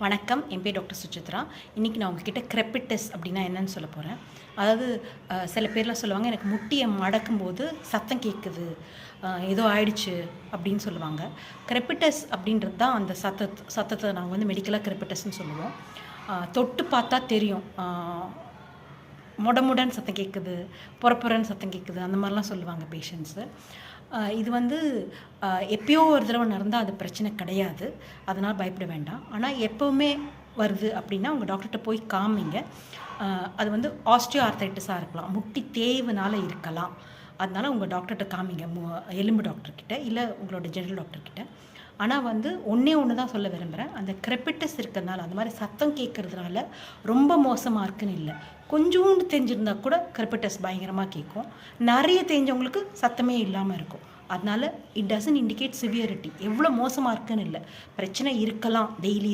வணக்கம். என் பேர் டாக்டர் சுசித்ரா. இன்றைக்கி நான் உங்ககிட்ட கிரெப்பிட்டஸ் அப்படின்னா என்னன்னு சொல்ல போகிறேன் அதாவது சில பேர்லாம் சொல்லுவாங்க எனக்கு முட்டியை மடக்கும்போது சத்தம் கேட்குது ஏதோ ஆயிடுச்சு அப்படின்னு சொல்லுவாங்க. கிரெப்பிட்டஸ் அப்படின்றது தான் அந்த சத்த சத்தத்தை நாங்கள் வந்து மெடிக்கலாக கிரெப்பிட்டஸ்ன்னு சொல்லுவோம். தொட்டு பார்த்தா தெரியும். முடமுடன் சத்தம் கேட்குது புறப்புறன்னு சத்தம் கேட்குது அந்த மாதிரிலாம் சொல்லுவாங்க பேஷண்ட்ஸு இது வந்து எப்பயோ ஒரு தடவை நடந்தால் அது பிரச்சனை கிடையாது. அதனால் பயப்பட வேண்டாம். ஆனால் எப்போவுமே வருது அப்படின்னா உங்கள் டாக்டர்கிட்ட போய் காமிங்க. அது வந்து ஆஸ்டியோ ஆர்த்தைட்டிஸாக இருக்கலாம். முட்டி தேவுனால இருக்கலாம். அதனால் உங்கள் டாக்டர்கிட்ட காமிங்க. மு- எலும்பு டாக்டர்கிட்ட இல்லை உங்களோட ஜெனரல் டாக்டர்கிட்ட ஆனால் வந்து ஒன்றே ஒன்று தான் சொல்ல விரும்புகிறேன் அந்த கிரெப்பிட்டஸ் இருக்கிறதுனால அந்த மாதிரி சத்தம் கேட்கறதுனால ரொம்ப மோசமாக இருக்குன்னு இல்லை. கொஞ்சோண்டு தெரிஞ்சிருந்தா கூட கிரெப்பிட்டஸ் பயங்கரமாக கேட்கும் நிறைய தெரிஞ்சவங்களுக்கு சத்தமே இல்லாமல் இருக்கும். அதனால இட் டசன்ட் இண்டிகேட் சிவியரிட்டி எவ்வளோ மோசமாக இருக்குன்னு இல்லை. பிரச்சனை இருக்கலாம் டெய்லி